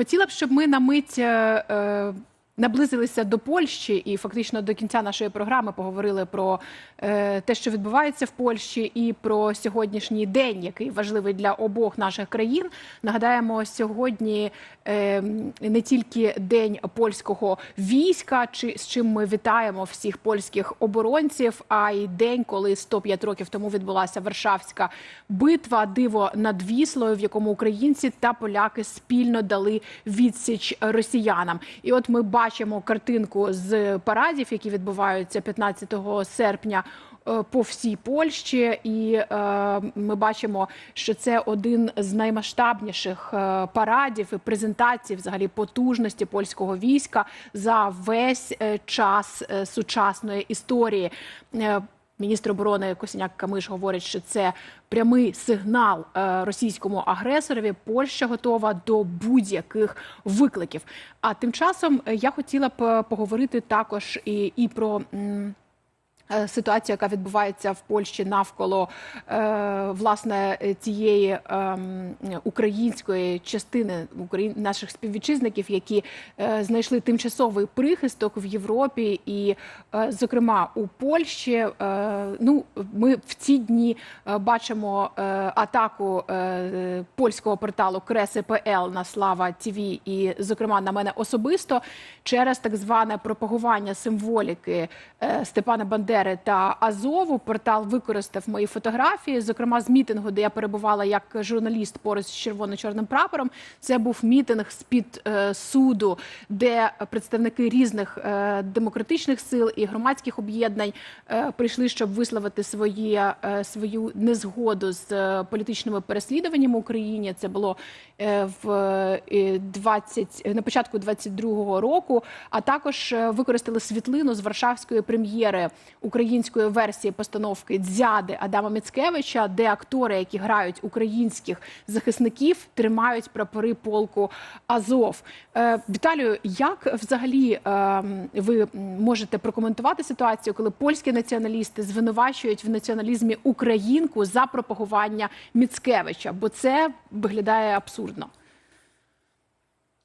Хотіла б, щоб ми на мить е, е, наблизилися до Польщі і фактично до кінця нашої програми поговорили про е, те, що відбувається в Польщі, і про сьогоднішній день, який важливий для обох наших країн. Нагадаємо, сьогодні е, не тільки день польського війська, чи з чим ми вітаємо всіх польських оборонців, а й день, коли 105 років тому відбулася Варшавська битва, диво над Віслою, в якому українці та поляки спільно дали відсіч росіянам. І от ми бачимо картинку з парадів, які відбуваються 15 серпня. е, По всій Польщі, і е, ми бачимо, що це один з наймасштабніших е, парадів і презентацій, взагалі потужності польського війська за весь е, час сучасної історії. Міністр оборони Косіняк Камиш говорить, що це прямий сигнал е, російському агресорові. Польща готова до будь-яких викликів. А тим часом е, я хотіла б е, поговорити також і, і про. Е, яка відбувається в Польщі навколо е, власне цієї ем, української частини наших співвітчизників, які е, знайшли тимчасовий прихисток в Європі, і, зокрема, у Польщі. Ну, ми в ці дні бачимо атаку польського порталу Креси.пл на Слава ТВ і, зокрема, на мене особисто через так зване пропагування символіки Степана Бандери та Азову. Портал використав мої фотографії, зокрема з мітингу, де я перебувала як журналіст поруч з червоно-чорним прапором. Це був мітинг з під е, суду, де представники різних е, демократичних сил і громадських об'єднань е, прийшли, щоб висловити своє, е, свою незгоду з е, політичними переслідуваннями в Україні. Це було е, в е, 20, на початку 22-го року. А також е, використали світлину з Варшавської прем'єри української версії постановки Дзяди Адама Міцкевича, де актори, які грають українських захисників, тримають прапори полку Азов. Е, Віталію, як взагалі е, ви можете прокоментувати ситуацію, коли польські націоналісти звинувачують в націоналізмі українку за пропагування Міцкевича? Бо це виглядає абсурдно.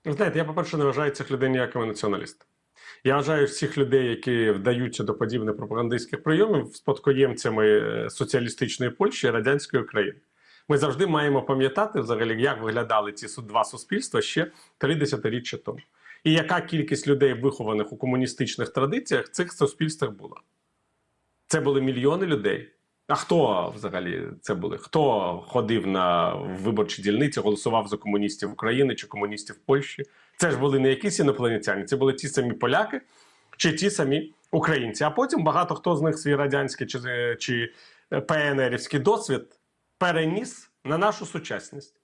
Знаєте, я, по-перше, не вважаю цих людей ніякими націоналістами. Я вважаю всіх людей, які вдаються до подібних пропагандистських прийомів, спадкоємцями е, соціалістичної Польщі і радянської України. Ми завжди маємо пам'ятати, взагалі, як виглядали ці два суспільства ще три десятиріччя тому. І яка кількість людей, вихованих у комуністичних традиціях, в цих суспільствах була. Це були мільйони людей. А хто взагалі це були? Хто ходив на виборчі дільниці, голосував за комуністів України чи комуністів Польщі? Це ж були не якісь інопланетяни, це були ті самі поляки чи ті самі українці. А потім багато хто з них свій радянський чи, чи ПНРівський досвід переніс на нашу сучасність.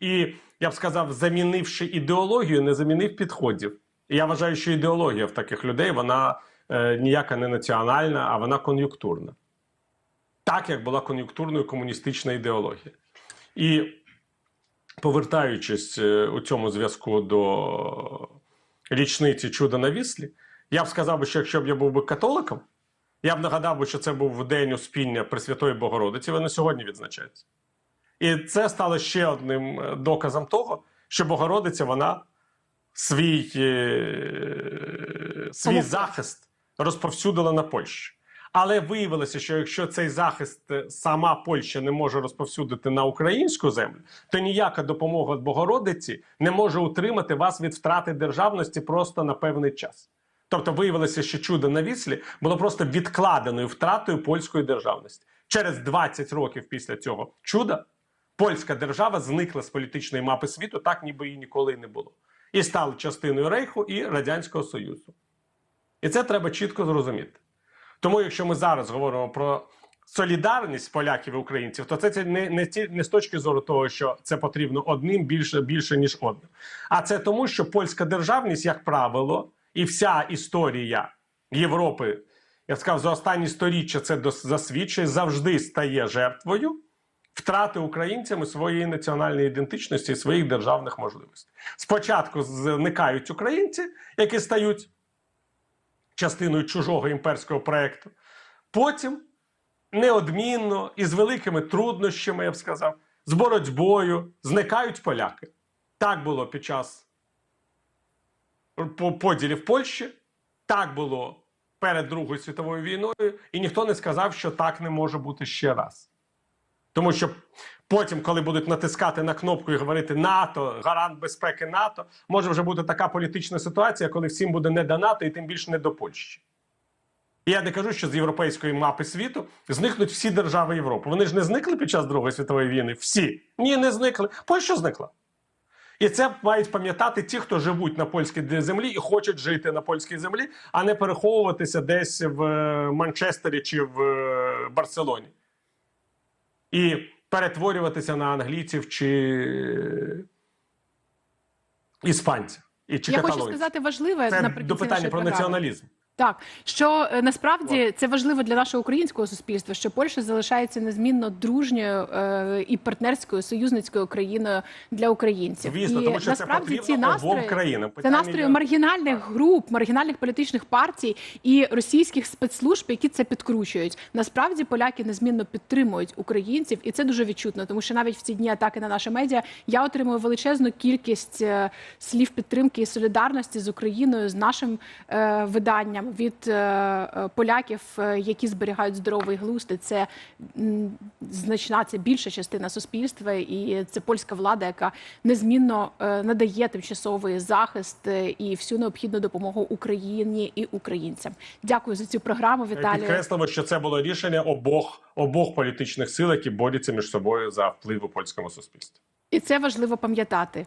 І я б сказав, замінивши ідеологію, не замінив підходів. І я вважаю, що ідеологія в таких людей вона е, ніяка не національна, а вона кон'юнктурна. Так як була кон'юнктурною комуністична ідеологія. І повертаючись е, у цьому зв'язку до річниці чуда на віслі, я б сказав, би, що якщо б я був би католиком, я б нагадав би, що це був день успіння Пресвятої Богородиці, вона сьогодні відзначається. І це стало ще одним е, доказом того, що Богородиця вона свій, е, свій захист розповсюдила на Польщу. Але виявилося, що якщо цей захист е, сама Польща не може розповсюдити на українську землю, то ніяка допомога Богородиці не може утримати вас від втрати державності просто на певний час. Тобто виявилося, що чудо на віслі було просто відкладеною втратою польської державності. Через 20 років після цього чуда польська держава зникла з політичної мапи світу, так ніби її ніколи й не було, і стала частиною Рейху і Радянського Союзу. І це треба чітко зрозуміти. Тому, якщо ми зараз говоримо про солідарність поляків і українців, то це, це не, не, не з точки зору того, що це потрібно одним більше, більше ніж одним. А це тому, що польська державність, як правило, і вся історія Європи, я б сказав, за останні сторіччя це засвідчує, завжди стає жертвою втрати українцями своєї національної ідентичності і своїх державних можливостей. Спочатку зникають українці, які стають частиною чужого імперського проекту. Потім неодмінно і з великими труднощами, я б сказав, з боротьбою зникають поляки. Так було під час поділів Польщі, так було перед Другою світовою війною, і ніхто не сказав, що так не може бути ще раз. Тому що потім, коли будуть натискати на кнопку і говорити НАТО, гарант безпеки НАТО, може вже бути така політична ситуація, коли всім буде не до НАТО і тим більше не до Польщі. І я не кажу, що з європейської мапи світу зникнуть всі держави Європи. Вони ж не зникли під час Другої світової війни. Всі. Ні, не зникли. Польща зникла. І це мають пам'ятати ті, хто живуть на польській землі і хочуть жити на польській землі, а не переховуватися десь в е, Манчестері чи в е, Барселоні. І перетворюватися на англійців чи іспанців. І чи Я хочу сказати важливе Це до питання про націоналізм. Так, що е, насправді це важливо для нашого українського суспільства, що Польща залишається незмінно дружньою е, і партнерською союзницькою країною для українців. Звісно, і тому що це насправді потрібно ці настрої країнам. це настрої маргінальних груп, маргінальних політичних партій і російських спецслужб, які це підкручують. Насправді поляки незмінно підтримують українців, і це дуже відчутно, тому що навіть в ці дні атаки на наше медіа я отримую величезну кількість е, слів підтримки і солідарності з Україною, з нашим е, виданням від е, е, поляків, е, які зберігають здоровий глузд. І Це значна, це більша частина суспільства, і це польська влада, яка незмінно надає тимчасовий захист і всю необхідну допомогу Україні і українцям. Дякую за цю програму, Віталію. Підкреслимо, що це було рішення обох обох політичних сил, які борються між собою за вплив у польському суспільстві. І це важливо пам'ятати.